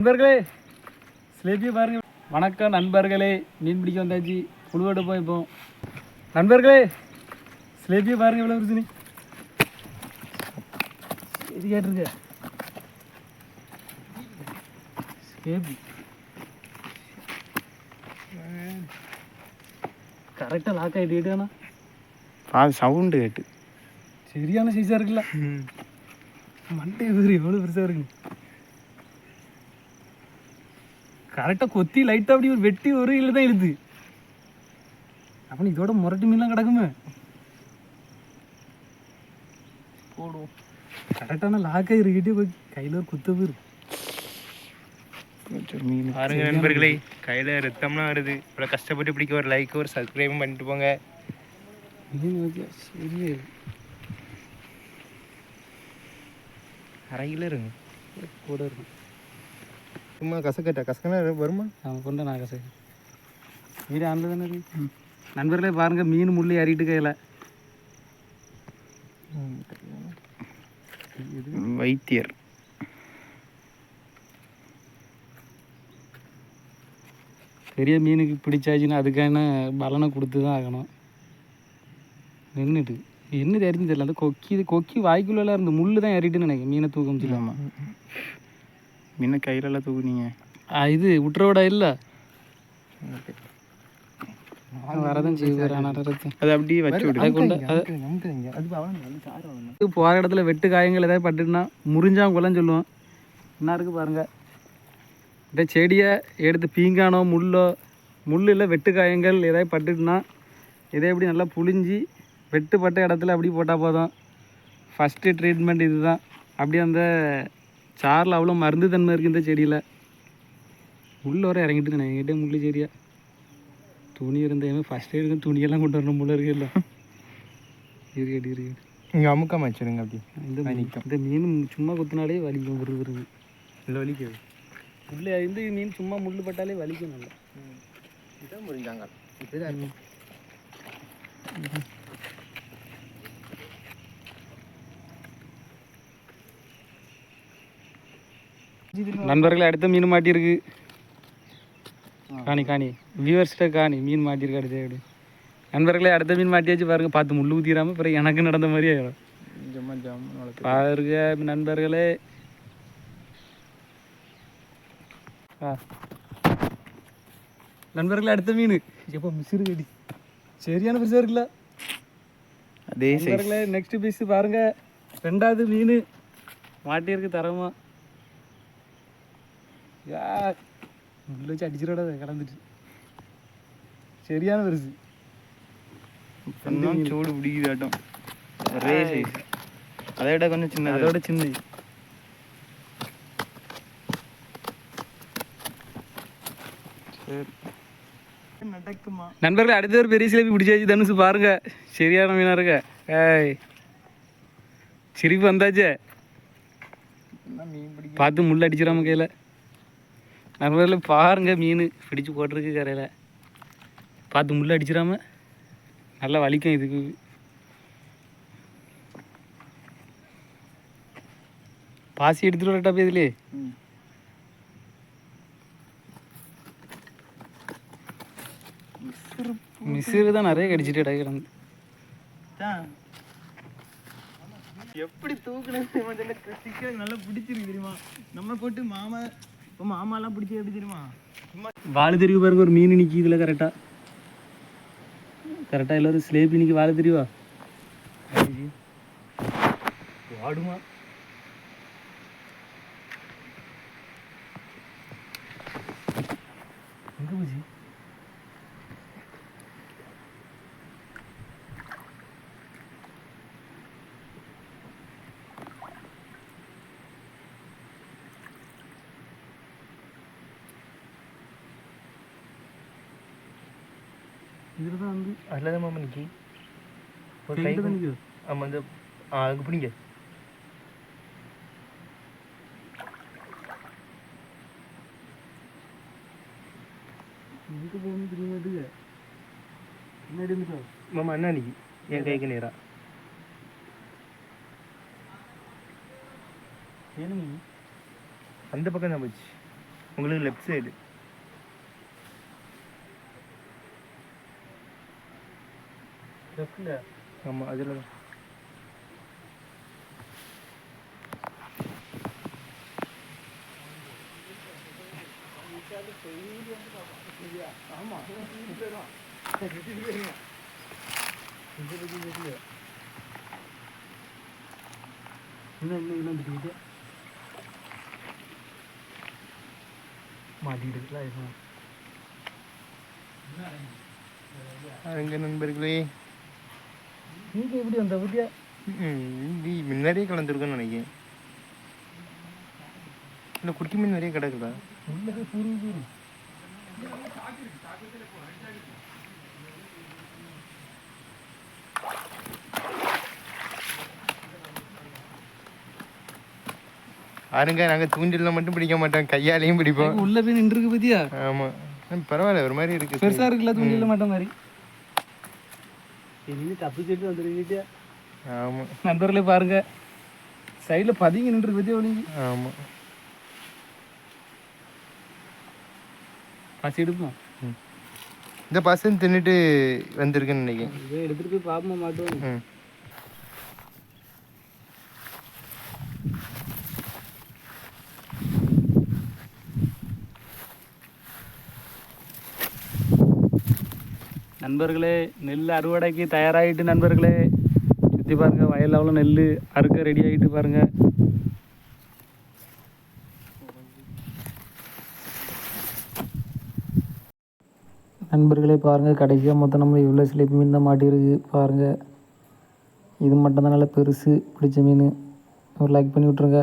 நண்பர்களே ஸ்லேபியை பாருங்க. வணக்கம் நண்பர்களே மீன் பிடிக்க வந்தாச்சு. புழுவோட போய் இப்போ. நண்பர்களே ஸ்லேபியை பாருங்க எவ்வளோ இருக்குன்னு இது கேட்டிருக்க. ஸ்லேபி கரெக்டாக லாக் ஆகிட்டு வேணா பா சவுண்டு கேட்டு. சரியான சைஸாக இருக்குல்ல. மண்டை எவ்வளோ பெருசாக இருக்கு கரெக்டாக கொத்தி லைட்டாக அப்படி ஒரு வெட்டி ஒரு இல்லை தான் இழுது. அப்போ இதோட முரட்டு மீன்லாம் கிடக்குமே? போடுவோம். கரெக்டான லாக்காக இருக்கிட்டே போய் கையில் ஒரு குத்த போயிரு மீன் பாருங்க நண்பர்களே கையில் ரத்தம்லாம் வருது. இவ்வளோ கஷ்டப்பட்டு பிடிக்க ஒரு லைக் ஒரு சப்ஸ்கிரைபும் பண்ணிட்டு போங்க. இருக்கு. அரை கிலோ இருங்க. கூட இருக்கும் சும்மா கசக்கட்டா? கசக்கனா வருமா? அவன் கொண்ட நான் கசை வீடு ஆண்டில் தானே நண்பர்களே பாருங்க மீன் முள்ளி ஏறிட்டு கையில். வைத்தியர். பெரிய மீனுக்கு பிடிச்சாச்சுன்னா அதுக்கான பலனை கொடுத்து தான் ஆகணும். நின்றுட்டு என்ன தெரிஞ்சு தெரியல. அந்த கொக்கி இது கொக்கி வாய்க்குள்ளெல்லாம் இருந்து. முள்ளு தான் ஏறிட்டுன்னு நினைக்கிறேன். மீனை தூக்க முடியல. ஆமாம் மீனை கையிலலாம் தூக்குனீங்க. ஆ, இது விட்டுறவிட இல்லை. போகிற இடத்துல வெட்டு காயங்கள் ஏதாவது பட்டுட்டுனா முறிஞ்சான் குலன்னு சொல்லுவோம் என்ன இருக்குது பாருங்க. இந்த செடியை எடுத்து பீங்கானோ முள்ளோ முள் இல்லை வெட்டு காயங்கள் ஏதாவது பட்டுட்டுனா இதை எப்படி நல்லா புழிஞ்சி வெட்டுப்பட்ட இடத்துல அப்படி போட்டால் போதும். ஃபஸ்ட்டு ட்ரீட்மெண்ட் இதுதான். அப்படியே அந்த சாரில் அவ்வளோ மருந்து தன்மை இருக்குது இந்த செடியில். முள் வர இறங்கிட்டு நான் என்கிட்ட முள் செடியா. துணி இருந்தேன். ஃபஸ்ட் எய்டுக்கு துணியெல்லாம் கொண்டு வரணும் போல இருக்குல்ல இருக்கடி இருக்கு இங்கே அமுக்காம வச்சிருங்க அப்படி. இந்த இந்த மீன் சும்மா குத்தினாலே வலிக்கும் விரு விருது இல்லை வலிக்கு முள் இந்த மீன் சும்மா முள் பட்டாலே வலிக்கும் நல்லா. இதான் முடிஞ்சாங்க நண்பர்களே அடுத்த மீன் மாட்டியிருக்கு. காணி காணி. வியூவர்ஸ்கிட்ட காணி மீன் மாட்டியிருக்கு அடுத்த அப்படி. நண்பர்களே அடுத்த மீன் மாட்டியாச்சு பாருங்க பார்த்து முள்ளு ஊற்றிடாம பிறகு எனக்கு நடந்த மாதிரி ஆகிடும் பாருங்க நண்பர்களே. நண்பர்களே அடுத்த மீன். எப்போ மிஸ்ரு கடி சரியான பெருசாக இருக்குல்ல. அதே நண்பர்களே நெக்ஸ்ட் பீஸ் பாருங்க. ரெண்டாவது மீன். மாட்டியிருக்கு தரமா. உள்ள வச்சு அடிச்சிடா கிடந்துட்டு சரியான பெருசு சூடு பிடிக்குதாட்டம் ஒரே சைஸ் அதை விட கொஞ்சம் சின்னது அதோட சின்ன நண்பர்களே அடுத்த ஒரு பெரிய சிலப்பி பிடிச்சாச்சு தனுசு பாருங்க சரியான மீனா இருக்க ஏய் சிரிப்பு வந்தாச்சே பார்த்து முள் அடிச்சிடாம கையில் நண்பர்களே பாருங்க மீன். பிடிச்சு போட்டிருக்கு கரையில். பார்த்து முள் அடிச்சிடாம நல்லா வலிக்கும் இதுக்கு. பாசி எடுத்துட்டு வரட்டா போய் இதுலயே. மிஸ்ஸுக்கு தான் நிறைய கடிச்சிட்டு இடம் கிடந்து. எப்படி தூக்குனது நல்லா பிடிச்சிருக்கு தெரியுமா? நம்ம போட்டு மாமா இப்போ மாமாலாம் பிடிச்சி எப்படி தெரியுமா வாழை தெரிவு பாருங்க ஒரு மீன் நிற்கி இதில் கரெக்டாக கரெக்டாக எல்லாரும் ஸ்லேபி நிற்கி வாழை தெரிவா? வாடுமா. எங்கே போச்சு? இதில் தான் வந்து அதில் தான் மாமா நிற்கி ஒரு கை ஆமாம் அந்த அதுக்கு பிடிங்க. எங்கே போகணும் மாமா என்ன நிற்கி என் கைக்கு நேரா. ஏனுங்க அந்த பக்கம் தான் போச்சு. உங்களுக்கு லெஃப்ட் சைடு லெஃப்டில் ஆமாம் அதில் தான் இன்னும் இன்னும் இன்னும் திட்டிக்கிட்டு மாட்டிக்கிட்டு இருக்கும் அங்கே நண்பர்களே நீங்கள் எப்படி வந்த பற்றியா முன்னாடியே கலந்துருக்குன்னு நினைக்கிறேன். இல்லை குட்டி மீன் நிறைய கிடக்குதா உள்ளது புரி புரி. பாருங்க நாங்கள் தூண்டிலில் மட்டும் பிடிக்க மாட்டோம் கையாலையும் பிடிப்போம். உள்ள போய் நின்றுருக்கு பத்தியா? ஆமாம் பரவாயில்ல ஒரு மாதிரி இருக்கு. பெருசா இருக்குல்ல தூண்டில மாட்ட மாதிரி. இனி தப்பிச்சுட்டு வந்துருக்கிட்டியா ஆமாம் நண்பர்களே பாருங்க. சைடில் பதுங்கி நின்று ஒளிங்கி ஆமாம் பசி எடுப்போம் இந்த பசங்க தின்னுட்டு வந்திருக்குன்னு நினைக்கிறேன். இதை எடுத்துட்டு போய் பாப்பமா மாட்டுவோம் நண்பர்களே நெல் அறுவடைக்கு தயாராகிட்டு நண்பர்களே. சுற்றி பாருங்கள் வயலில் அவ்வளோ நெல் அறுக்க ரெடி ஆகிட்டு பாருங்கள் நண்பர்களே பாருங்கள் கடைசியாக மொத்தம் நம்ம இவ்வளோ சிலைப்பு மீன் தான் மாட்டியிருக்கு பாருங்கள் இது மட்டும்தான் நல்லா பெருசு பிடிச்ச மீன். ஒரு லைக் பண்ணி விட்ருங்க